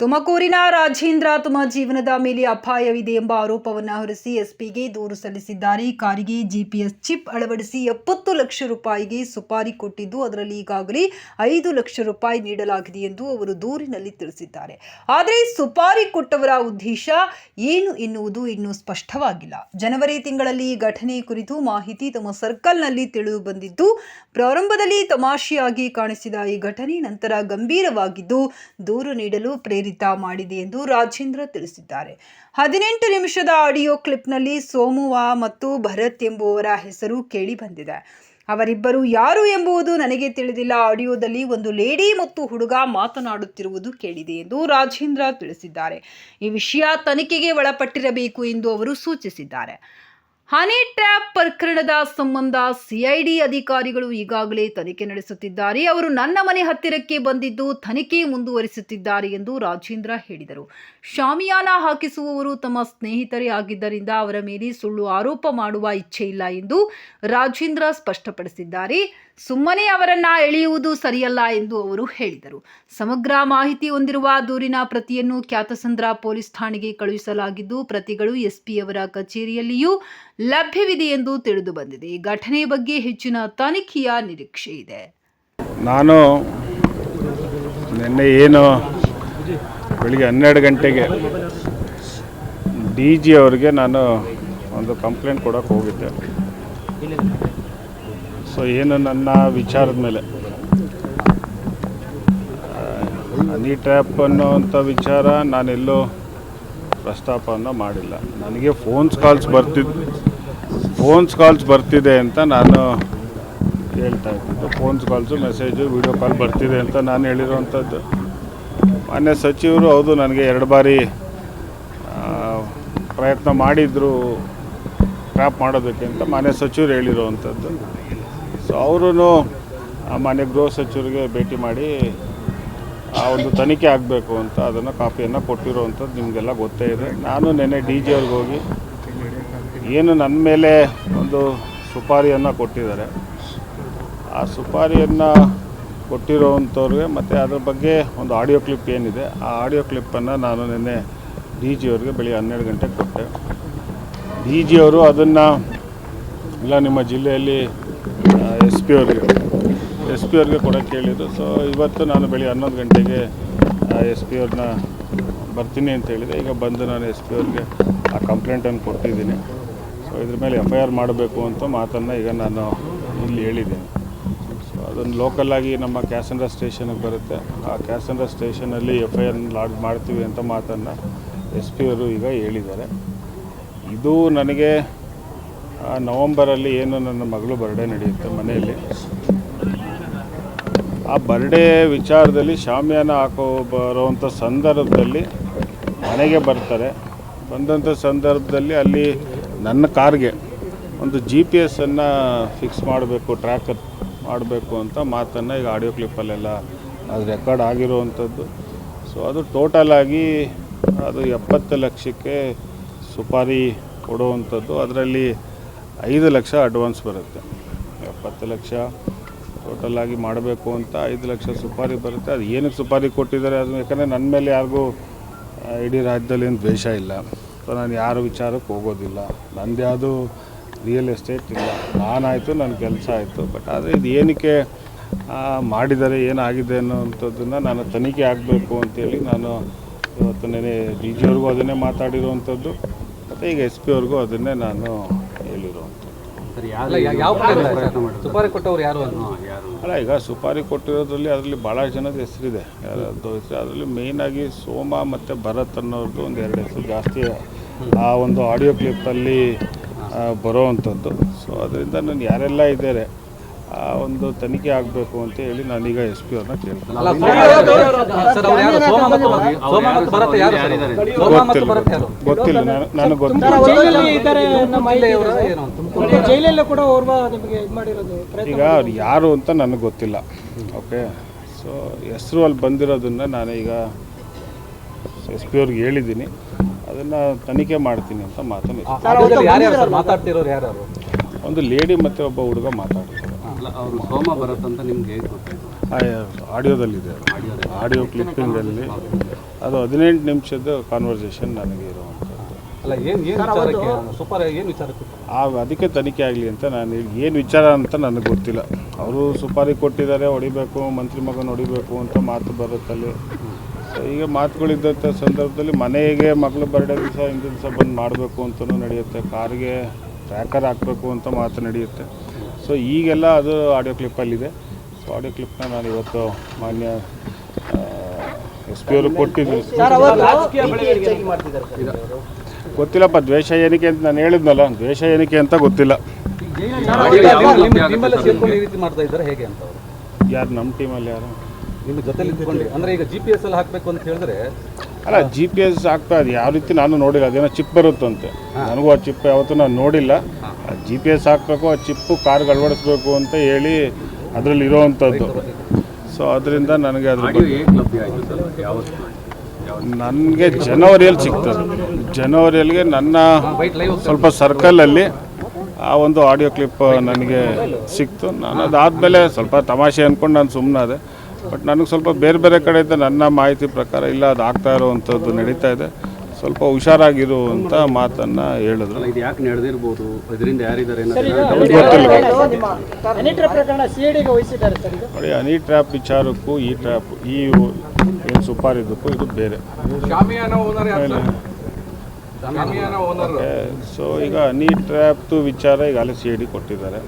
ತುಮಕೂರಿನ ರಾಜೇಂದ್ರ ತಮ್ಮ ಜೀವನದ ಮೇಲೆ ಅಪಾಯವಿದೆ ಎಂಬ ಆರೋಪವನ್ನು ಹೊರಿಸಿ ಎಸ್ಪಿಗೆ ದೂರು ಸಲ್ಲಿಸಿದ್ದಾರೆ. ಕಾರಿಗೆ ಜಿಪಿಎಸ್ ಚಿಪ್ ಅಳವಡಿಸಿ ಎಪ್ಪತ್ತು ಲಕ್ಷ ರೂಪಾಯಿಗೆ ಸುಪಾರಿ ಕೊಟ್ಟಿದ್ದು, ಅದರಲ್ಲಿ ಈಗಾಗಲೇ ಐದು ಲಕ್ಷ ರೂಪಾಯಿ ನೀಡಲಾಗಿದೆ ಎಂದು ಅವರು ದೂರಿನಲ್ಲಿ ತಿಳಿಸಿದ್ದಾರೆ. ಆದರೆ ಸುಪಾರಿ ಕೊಟ್ಟವರ ಉದ್ದೇಶ ಏನು ಎನ್ನುವುದು ಇನ್ನೂ ಸ್ಪಷ್ಟವಾಗಿಲ್ಲ. ಜನವರಿ ತಿಂಗಳಲ್ಲಿ ಈ ಘಟನೆ ಕುರಿತು ಮಾಹಿತಿ ತಮ್ಮ ಸರ್ಕಲ್ನಲ್ಲಿ ತಿಳಿದು ಬಂದಿದ್ದು, ಪ್ರಾರಂಭದಲ್ಲಿ ತಮಾಷೆಯಾಗಿ ಕಾಣಿಸಿದ ಈ ಘಟನೆ ನಂತರ ಗಂಭೀರವಾಗಿದ್ದು, ದೂರು ನೀಡಲು ಪ್ರೇರಿತ ಮಾಡಿದೆ ಎಂದು ರಾಜೇಂದ್ರ ತಿಳಿಸಿದ್ದಾರೆ. ಹದಿನೆಂಟು ನಿಮಿಷದ ಆಡಿಯೋ ಕ್ಲಿಪ್ನಲ್ಲಿ ಸೋಮುವ ಮತ್ತು ಭರತ್ ಎಂಬುವರ ಹೆಸರು ಕೇಳಿ ಬಂದಿದೆ. ಅವರಿಬ್ಬರು ಯಾರು ಎಂಬುದು ನನಗೆ ತಿಳಿದಿಲ್ಲ. ಆಡಿಯೋದಲ್ಲಿ ಒಂದು ಲೇಡಿ ಮತ್ತು ಹುಡುಗ ಮಾತನಾಡುತ್ತಿರುವುದು ಕೇಳಿದೆ ಎಂದು ರಾಜೇಂದ್ರ ತಿಳಿಸಿದ್ದಾರೆ. ಈ ವಿಷಯ ತನಿಖೆಗೆ ಒಳಪಟ್ಟಿರಬೇಕು ಎಂದು ಅವರು ಸೂಚಿಸಿದ್ದಾರೆ. ಹನಿ ಟ್ರ್ಯಾಪ್ ಪ್ರಕರಣದ ಸಂಬಂಧ ಸಿಐಡಿ ಅಧಿಕಾರಿಗಳು ಈಗಾಗಲೇ ತನಿಖೆ ನಡೆಸುತ್ತಿದ್ದಾರೆ. ಅವರು ನನ್ನ ಮನೆ ಹತ್ತಿರಕ್ಕೆ ಬಂದಿದ್ದು ತನಿಖೆ ಮುಂದುವರಿಸುತ್ತಿದ್ದಾರೆ ಎಂದು ರಾಜೇಂದ್ರ ಹೇಳಿದರು. ಶಾಮಿಯಾನ ಹಾಕಿಸುವವರು ತಮ್ಮ ಸ್ನೇಹಿತರೇ ಆಗಿದ್ದರಿಂದ ಅವರ ಮೇಲೆ ಸುಳ್ಳು ಆರೋಪ ಮಾಡುವ ಇಚ್ಛೆ ಇಲ್ಲ ಎಂದು ರಾಜೇಂದ್ರ ಸ್ಪಷ್ಟಪಡಿಸಿದ್ದಾರೆ. ಸುಮ್ಮನೆ ಅವರನ್ನ ಎಳೆಯುವುದು ಸರಿಯಲ್ಲ ಎಂದು ಅವರು ಹೇಳಿದರು. ಸಮಗ್ರ ಮಾಹಿತಿ ಹೊಂದಿರುವ ದೂರಿನ ಪ್ರತಿಯನ್ನು ಖ್ಯಾತಸಂದ್ರ ಪೊಲೀಸ್ ಠಾಣೆಗೆ ಕಳುಹಿಸಲಾಗಿದ್ದು, ಪ್ರತಿಗಳು ಎಸ್ಪಿಯವರ ಕಚೇರಿಯಲ್ಲಿಯೂ ಲಭ್ಯವಿದೆ ಎಂದು ತಿಳಿದು ಬಂದಿದೆ. ಈ ಘಟನೆ ಬಗ್ಗೆ ಹೆಚ್ಚಿನ ತನಿಖೆಯ ನಿರೀಕ್ಷೆ ಇದೆ. ನಾನು ನಿನ್ನೆ ಏನು ಬೆಳಿಗ್ಗೆ ಹನ್ನೆರಡು ಗಂಟೆಗೆ ಡಿ ಜಿ ಅವರಿಗೆ ನಾನು ಒಂದು ಕಂಪ್ಲೇಂಟ್ ಕೊಡೋಕೆ ಹೋಗಿದ್ದೆ. ಸೊ, ಏನು ನನ್ನ ವಿಚಾರದ ಮೇಲೆ? ಹನಿ ಅನ್ನೋ ಅಂಥ ವಿಚಾರ ನಾನೆಲ್ಲೋ ಪ್ರಸ್ತಾಪವನ್ನು ಮಾಡಿಲ್ಲ. ನನಗೆ ಫೋನ್ಸ್ ಕಾಲ್ಸ್ ಬರ್ತಿದ್ದು ಫೋನ್ಸ್ ಕಾಲ್ಸ್ ಬರ್ತಿದೆ ಅಂತ ನಾನು ಹೇಳ್ತಾ ಇದ್ದಿದ್ದು phones calls message video call ಬರ್ತಿದೆ ಅಂತ ನಾನು ಹೇಳಿರುವಂಥದ್ದು ಮಾನ್ಯ ಸಚಿವರು ಹೌದು, ನನಗೆ ಎರಡು ಬಾರಿ ಪ್ರಯತ್ನ ಮಾಡಿದ್ರು ಟ್ರ್ಯಾಪ್ ಮಾಡೋದಕ್ಕೆ ಅಂತ ಮಾನ್ಯ ಸಚಿವರು ಹೇಳಿರುವಂಥದ್ದು ಸೊ ಅವರು ಮಾನ್ಯ ಗೃಹ ಸಚಿವರಿಗೆ ಭೇಟಿ ಮಾಡಿ ಆ ಒಂದು ತನಿಖೆ ಆಗಬೇಕು ಅಂತ ಅದನ್ನು ಕಾಪಿಯನ್ನು ಕೊಟ್ಟಿರೋವಂಥದ್ದು ನಿಮಗೆಲ್ಲ ಗೊತ್ತೇ ಇದೆ. ನಾನು ನೆನ್ನೆ ಡಿ ಜಿ ಅವ್ರಿಗೆ ಹೋಗಿ ಏನು ನನ್ನ ಮೇಲೆ ಒಂದು ಸುಪಾರಿಯನ್ನು ಕೊಟ್ಟಿದ್ದಾರೆ. ಆ ಸುಪಾರಿಯನ್ನು ಕೊಟ್ಟಿರೋವಂಥವ್ರಿಗೆ ಮತ್ತು ಅದ್ರ ಬಗ್ಗೆ ಒಂದು ಆಡಿಯೋ ಕ್ಲಿಪ್ ಏನಿದೆ, ಆ ಆಡಿಯೋ ಕ್ಲಿಪ್ಪನ್ನು ನಾನು ನಿನ್ನೆ ಡಿ ಜಿ ಅವ್ರಿಗೆ ಬೆಳಿಗ್ಗೆ ಹನ್ನೆರಡು ಗಂಟೆಗೆ ಕೊಟ್ಟೆ. ಡಿ ಜಿ ಅವರು ಅದನ್ನು, ಇಲ್ಲ, ನಿಮ್ಮ ಜಿಲ್ಲೆಯಲ್ಲಿ ಎಸ್ ಪಿ ಅವ್ರಿಗೆ ಎಸ್ ಪಿ ಅವ್ರಿಗೆ ಕೊಡೋಕ್ಕೆ ಹೇಳಿದ್ದು ಸೊ ಇವತ್ತು ನಾನು ಬೆಳಿಗ್ಗೆ ಹನ್ನೊಂದು ಗಂಟೆಗೆ ಎಸ್ ಪಿ ಅವ್ರನ್ನ ಬರ್ತೀನಿ ಅಂತ ಹೇಳಿದೆ. ಈಗ ಬಂದು ನಾನು ಎಸ್ ಪಿ ಅವ್ರಿಗೆ ಆ ಕಂಪ್ಲೇಂಟನ್ನು ಕೊಟ್ಟಿದ್ದೀನಿ. ಸೊ ಇದ್ರ ಮೇಲೆ ಎಫ್ ಐ ಆರ್ ಮಾಡಬೇಕು ಅಂತ ಮಾತನ್ನು ಈಗ ನಾನು ಇಲ್ಲಿ ಹೇಳಿದ್ದೀನಿ. ಸೊ ಅದನ್ನು ಲೋಕಲ್ಲಾಗಿ ನಮ್ಮ ಕ್ಯಾಸಂದ್ರ ಸ್ಟೇಷನಿಗೆ ಬರುತ್ತೆ. ಆ ಕ್ಯಾಸಂದ್ರ ಸ್ಟೇಷನಲ್ಲಿ ಎಫ್ ಐ ಆರ್ ಲಾಡ್ ಮಾಡ್ತೀವಿ ಅಂತ ಮಾತನ್ನು ಎಸ್ ಪಿ ಅವರು ಈಗ ಹೇಳಿದ್ದಾರೆ. ಇದು ನನಗೆ ನವಂಬರಲ್ಲಿ ಏನು ನನ್ನ ಮಗಳು ಬರ್ಡೇ ನಡೆಯುತ್ತೆ ಮನೆಯಲ್ಲಿ. ಆ ಬರ್ಡೇ ವಿಚಾರದಲ್ಲಿ ಶಾಮಿಯಾನ ಹಾಕೋ ಬರುವಂಥ ಸಂದರ್ಭದಲ್ಲಿ ಮನೆಗೆ ಬರ್ತಾರೆ. ಬಂದಂಥ ಸಂದರ್ಭದಲ್ಲಿ ಅಲ್ಲಿ ನನ್ನ ಕಾರ್ಗೆ ಒಂದು ಜಿ ಪಿ ಎಸ್ಸನ್ನು ಫಿಕ್ಸ್ ಮಾಡಬೇಕು ಟ್ರ್ಯಾಕರ್ ಮಾಡಬೇಕು ಅಂತ ಮಾತನ್ನು ಈಗ ಆಡಿಯೋ ಕ್ಲಿಪ್ಪಲ್ಲೆಲ್ಲ ಅದು ರೆಕಾರ್ಡ್ ಆಗಿರುವಂಥದ್ದು. ಸೊ ಅದು ಟೋಟಲ್ ಆಗಿ ಅದು ಎಪ್ಪತ್ತು ಲಕ್ಷಕ್ಕೆ ಸುಪಾರಿ ಕೊಡುವಂಥದ್ದು. ಅದರಲ್ಲಿ ಐದು ಲಕ್ಷ ಅಡ್ವಾನ್ಸ್ ಬರುತ್ತೆ. ಎಪ್ಪತ್ತು ಲಕ್ಷ ಟೋಟಲ್ ಆಗಿ ಮಾಡಬೇಕು ಅಂತ ಐದು ಲಕ್ಷ ಸುಪಾರಿ ಬರುತ್ತೆ. ಅದು ಏನಕ್ಕೆ ಸುಪಾರಿ ಕೊಟ್ಟಿದ್ದಾರೆ? ಅದು ಯಾಕಂದರೆ ನನ್ನ ಮೇಲೆ ಯಾರಿಗೂ ಇಡೀ ರಾಜ್ಯದಲ್ಲಿ ಏನು ದ್ವೇಷ ಇಲ್ಲ. ಸೊ ನಾನು ಯಾರು ವಿಚಾರಕ್ಕೆ ಹೋಗೋದಿಲ್ಲ. ನಂದು ಯಾವುದು ರಿಯಲ್ ಎಸ್ಟೇಟ್ ಇಲ್ಲ. ನಾನಾಯಿತು ನನ್ನ ಕೆಲಸ ಆಯಿತು. ಬಟ್ ಆದರೆ ಇದು ಏನಕ್ಕೆ ಮಾಡಿದ್ದಾರೆ ಏನಾಗಿದೆ ಅನ್ನೋವಂಥದ್ದನ್ನು ನಾನು ತನಿಖೆ ಆಗಬೇಕು ಅಂತೇಳಿ ನಾನು ಇವತ್ತು ನೆನೆ ಡಿ ಜಿ ಅವ್ರಿಗೂ ಅದನ್ನೇ ಮಾತಾಡಿರುವಂಥದ್ದು. ಮತ್ತು ಈಗ ಎಸ್ ಪಿ ಅವ್ರಿಗೂ ಅದನ್ನೇ ನಾನು ಯಾವ ಸುಪಾರಿ ಕೊಟ್ಟವ್ರು ಯಾರು ಅಲ್ಲ ಈಗ ಸುಪಾರಿ ಕೊಟ್ಟಿರೋದ್ರಲ್ಲಿ ಅದರಲ್ಲಿ ಭಾಳ ಜನದ ಹೆಸರಿದೆ. ಯಾರದ್ದು ಹೆಸರು ಅದರಲ್ಲಿ ಮೇಯ್ನಾಗಿ ಸೋಮ ಮತ್ತು ಭರತ್ ಅನ್ನೋರ್ದು ಒಂದು ಎರಡು ಹೆಸರು ಜಾಸ್ತಿ ಆ ಒಂದು ಆಡಿಯೋ ಕ್ಲಿಪ್ಪಲ್ಲಿ ಬರೋವಂಥದ್ದು. ಸೊ ಅದರಿಂದ ನಾನು ಯಾರೆಲ್ಲ ಇದ್ದಾರೆ ಆ ಒಂದು ತನಿಖೆ ಆಗಬೇಕು ಅಂತ ಹೇಳಿ ನಾನೀಗ ಎಸ್ ಪಿ ಅವ್ರನ್ನ ಕೇಳ್ತೀನಿ? ಗೊತ್ತಿಲ್ಲ ನಾನು ನನಗೆ ಗೊತ್ತಿಲ್ಲ. ಜೈಲಲ್ಲಿ ಇದ್ದಾರೆ ಅನ್ನೋ ಮಾಹಿತಿ ಇದೆ ಜಿಲ್ಲೆಯವರಾ ಏನು? ಮತ್ತೆ ಕೂಡ ಓರ್ವ ನಿಮಗೆ ಇದು ಮಾಡಿರೋದು ಪ್ರಯತ್ನ ಈಗ ಅವ್ರು ಯಾರು ಅಂತ ನನಗೆ ಗೊತ್ತಿಲ್ಲ. ಓಕೆ ಸೊ ಹೆಸರು ಅಲ್ಲಿ ಬಂದಿರೋದನ್ನ ನಾನು ಈಗ ಎಸ್ ಪಿ ಅವ್ರಿಗೆ ಹೇಳಿದ್ದೀನಿ. ಅದನ್ನ ತನಿಖೆ ಮಾಡ್ತೀನಿ ಅಂತ ಯಾರು ಒಂದು ಲೇಡಿ ಮತ್ತೆ ಒಬ್ಬ ಹುಡುಗ ಅಲ್ಲ ಅವರು ಸೋಮ ಬರುತ್ತೆ ಅಂತ ನಿಮ್ಗೆ ಹೇಗೆ ಗೊತ್ತಾಯ್ತು? ಆಡಿಯೋದಲ್ಲಿದೆ ಆಡಿಯೋ ಕ್ಲಿಪ್ಪಿಂಗಲ್ಲಿ ಅದು ಹದಿನೆಂಟು ನಿಮಿಷದ ಕಾನ್ವರ್ಸೇಷನ್ ನನಗೆ ಇರುವಂಥದ್ದು. ಅಲ್ಲ ಏನು ಏನು ವಿಚಾರಕ್ಕೆ ಸೂಪರ್ ಏನು ವಿಚಾರಕ್ಕೆ ಆ ಅದಕ್ಕೆ ತನಿಖೆ ಆಗಲಿ ಅಂತ ನಾನು ಏನು ವಿಚಾರ ಅಂತ ನನಗೆ ಗೊತ್ತಿಲ್ಲ. ಅವರು ಸುಪಾರಿ ಕೊಟ್ಟಿದ್ದಾರೆ ಹೊಡಿಬೇಕು ಮಂತ್ರಿ ಮಗನ ಹೊಡಿಬೇಕು ಅಂತ ಮಾತು ಬರುತ್ತಲ್ಲಿ. ಸೊ ಈಗ ಮಾತುಗಳಿದ್ದಂಥ ಸಂದರ್ಭದಲ್ಲಿ ಮನೆಗೆ ಮಗಳು ಬರ್ಡೇ ದಿವಸ ಹಿಂದಿನ ದಿವಸ ಬಂದು ಮಾಡಬೇಕು ಅಂತಲೂ ನಡೆಯುತ್ತೆ. ಕಾರಿಗೆ ಟ್ರ್ಯಾಕರ್ ಹಾಕಬೇಕು ಅಂತ ಮಾತು ನಡೆಯುತ್ತೆ. ಸೊ ಈಗೆಲ್ಲ ಅದು ಆಡಿಯೋ ಕ್ಲಿಪ್ಪಲ್ಲಿದೆ ಸೊ ಆಡಿಯೋ ಕ್ಲಿಪ್ನ ನಾನು ಇವತ್ತು ಮಾನ್ಯ ಎಸ್ ಪಿ ಅವರು ಕೊಟ್ಟಿದ್ದು. ಗೊತ್ತಿಲ್ಲಪ್ಪ ದ್ವೇಷ ಏನಕ್ಕೆ ಅಂತ ನಾನು ಹೇಳಿದ್ನಲ್ಲ ದ್ವೇಷ ಏನಕ್ಕೆ ಅಂತ ಗೊತ್ತಿಲ್ಲ. ನಿಮ್ಮ- ನಿಮ್ಮೆಲ್ಲ ಈ ರೀತಿ ಮಾಡ್ತಾ ಇದ್ದಾರೆ ಹೇಗೆ ಅಂತ ಅವರು? ಯಾರು ನಮ್ಮ ಟೀಮಲ್ಲಿ ಯಾರು? ನಿಮ್ಮ ಜೊತೆ ಅಂದ್ರೆ ಈಗ ಜಿ ಪಿ ಎಸ್ ಅಲ್ಲಿ ಹಾಕ್ಬೇಕು ಅಂತ ಹೇಳಿದ್ರೆ ಅಲ್ಲ ಜಿ ಪಿ ಎಸ್ ಆಗ್ತಾ ಇದೆ. ಯಾವ ರೀತಿ ನಾನು ನೋಡಿಲ್ಲ. ಅದೇನೋ ಚಿಪ್ ಬರುತ್ತಂತೆ. ನನಗೂ ಆ ಚಿಪ್ ಯಾವತ್ತೂ ನಾನು ನೋಡಿಲ್ಲ. ಜಿ ಪಿ ಎಸ್ ಹಾಕಬೇಕು ಆ ಚಿಪ್ಪು ಕಾರ್ಗೆ ಅಳವಡಿಸ್ಬೇಕು ಅಂತ ಹೇಳಿ ಅದರಲ್ಲಿ ಇರೋವಂಥದ್ದು. ಸೊ ಅದರಿಂದ ನನಗೆ ಅದ್ರ ಬಗ್ಗೆ ನನಗೆ ಜನವರಿಯಲ್ಲಿ ಸಿಗ್ತದೆ ಜನವರಿಯಲ್ಲಿಗೆ ನನ್ನ ಸ್ವಲ್ಪ ಸರ್ಕಲಲ್ಲಿ ಆ ಒಂದು ಆಡಿಯೋ ಕ್ಲಿಪ್ ನನಗೆ ಸಿಕ್ತು. ನಾನು ಅದಾದಮೇಲೆ ಸ್ವಲ್ಪ ತಮಾಷೆ ಅಂದ್ಕೊಂಡು ನಾನು ಸುಮ್ಮನಾದೆ ಬಟ್ ನನಗೆ ಸ್ವಲ್ಪ ಬೇರೆ ಬೇರೆ ಕಡೆಯಿಂದ ನನ್ನ ಮಾಹಿತಿ ಪ್ರಕಾರ ಇಲ್ಲ ಅದು ಆಗ್ತಾ ಇರೋವಂಥದ್ದು ನಡೀತಾ ಇದೆ. ಸ್ವಲ್ಪ ಹುಷಾರಾಗಿರು ಅಂತ ಮಾತನ್ನ ಹೇಳಿದ್ರು. ಇದು ಯಾಕೆ ನಡೆದಿರ್ಬೋದು? ಇದರಿಂದ ಯಾರಿದ್ದಾರೆ ನೋಡಿ ಹನಿ ಟ್ರ್ಯಾಪ್ ವಿಚಾರಕ್ಕೂ ಈ ಟ್ರ್ಯಾಪ್ ಈ ಏನು ಸುಪಾರಿದ್ದಕ್ಕೂ ಇದು ಬೇರೆ. ಸೊ ಈಗ ಅನಿ ಟ್ರ್ಯಾಪ್ದು ವಿಚಾರ ಈಗಾಗಲೇ ಸಿ ಐ ಡಿ ಕೊಟ್ಟಿದ್ದಾರೆ.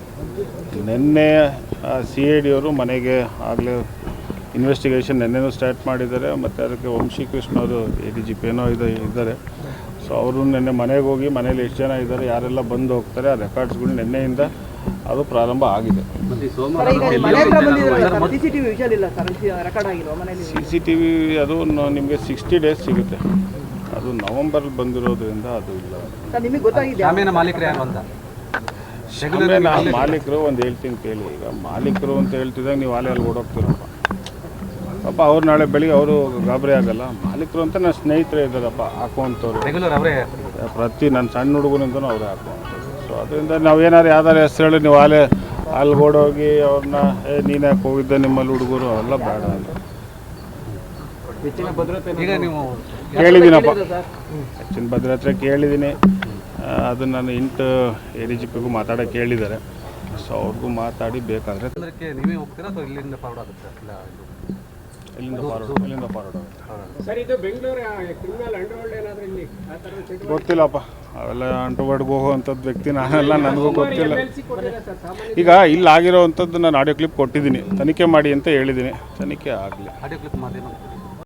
ನಿನ್ನೆ ಸಿ ಐ ಡಿ ಅವರು ಮನೆಗೆ ಆಗಲೇ ಇನ್ವೆಸ್ಟಿಗೇಷನ್ ನಿನ್ನೆನೂ ಸ್ಟಾರ್ಟ್ ಮಾಡಿದ್ದಾರೆ. ಮತ್ತು ಅದಕ್ಕೆ ವಂಶಿ ಕೃಷ್ಣ ಅವರು ಎ ಡಿ ಜಿ ಪಿ ಏನೋ ಇದೆ ಇದ್ದಾರೆ. ಸೊ ಅವರು ನಿನ್ನೆ ಮನೆಗೆ ಹೋಗಿ ಮನೇಲಿ ಎಷ್ಟು ಜನ ಇದ್ದಾರೆ ಯಾರೆಲ್ಲ ಬಂದು ಹೋಗ್ತಾರೆ ಆ ರೆಕಾರ್ಡ್ಸ್ಗಳು ನಿನ್ನೆಯಿಂದ ಅದು ಪ್ರಾರಂಭ ಆಗಿದೆ. ಸಿ ಸಿ ಟಿ ವಿ ಅದು ನಿಮಗೆ ಸಿಕ್ಸ್ಟಿ ಡೇಸ್ ಸಿಗುತ್ತೆ. ಅದು ನವಂಬರ್ ಬಂದಿರೋದ್ರಿಂದ ಅದು ಇಲ್ಲ. ಮಾಲೀಕರು ಒಂದು ಹೇಳ್ತೀನಿ ಕೇಳಿ. ಈಗ ಮಾಲೀಕರು ಅಂತ ಹೇಳ್ತಿದ್ದಾಗ ನೀವು ಆಲೆ ಅಲ್ಲಿ ಓಡೋಗ್ತೀರಪ್ಪ. ಪಾಪ ಅವ್ರು ನಾಳೆ ಬೆಳಿಗ್ಗೆ ಅವರು ಗಾಬರಿ ಆಗಲ್ಲ. ಮಾಲೀಕರು ಅಂತ ನನ್ನ ಸ್ನೇಹಿತರೇ ಇದ್ದಾರಪ್ಪ ಹಾಕುವಂಥವ್ರು. ರೆಗ್ಯುಲರ್ ಅವರೇ? ಪ್ರತಿ ನನ್ನ ಸಣ್ಣ ಹುಡುಗನಿಂದನೂ ಅವರೇ ಹಾಕುವಂಥದ್ದು ಸೊ ಅದರಿಂದ ನಾವು ಏನಾದ್ರು ಯಾವ್ದಾರು ಹೆಸರು ಹೇಳಿ ನೀವು ಅಲ್ಲೇ ಅಲ್ಲಿ ಓಡೋಗಿ ಅವ್ರನ್ನ ಏ ನೀನು ಯಾಕೆ ಹೋಗಿದ್ದೆ ನಿಮ್ಮಲ್ಲಿ ಹುಡುಗರು? ಅವೆಲ್ಲ ಬೇಡ ಅಂತ. ಈಗ ನೀವು ಕೇಳಿದ್ದೀನಪ್ಪ. ಹೆಚ್ಚಿನ ಭದ್ರತೆ ಕೇಳಿದ್ದೀನಿ. ಅದನ್ನು ನಾನು ಇಂಟು ಎ ಡಿ ಜಿ ಪಿಗೂ ಮಾತಾಡೋಕೆ ಕೇಳಿದ್ದಾರೆ. ಸೊ ಅವ್ರಿಗೂ ಮಾತಾಡಿ ಬೇಕಾದರೆ ನೀವೇ ಹೋಗ್ತೀರಾ ಅಥವಾ ಇಲ್ಲಿಂದ ಫಾರ್ವರ್ಡ್ ಆಗುತ್ತೆ ಇಲ್ಲ ಇದು? ಎಲ್ಲಿಂದ ಫಾರ್ವರ್ಡ್ ಎಲ್ಲಿಂದ ಫಾರ್ವರ್ಡ್ ಆಗುತ್ತೆ ಸರ್ ಇದು ಬೆಂಗಳೂರು ಕ್ರಿಮಿನಲ್ ಅಂಡರ್ವರ್ಲ್ಡ್ ಏನಾದರೂ ಇಲ್ಲಿ ಆ ಥರದ ಗೊತ್ತಿಲ್ಲಪ್ಪ. ಅವೆಲ್ಲ ಅಂಟುಬಡ್ಗೆ ಹೋಗುವಂಥದ್ದು ವ್ಯಕ್ತಿ ನಾನೆಲ್ಲ ನನಗೂ ಗೊತ್ತಿಲ್ಲ. ಈಗ ಇಲ್ಲಿ ಆಗಿರೋವಂಥದ್ದು ನಾನು ಆಡಿಯೋ ಕ್ಲಿಪ್ ಕೊಟ್ಟಿದ್ದೀನಿ. ತನಿಖೆ ಮಾಡಿ ಅಂತ ಹೇಳಿದ್ದೀನಿ. ತನಿಖೆ ಆಗಲಿ. ಆಡಿಯೋ ಕ್ಲಿಪ್ ಮಾಧ್ಯಮ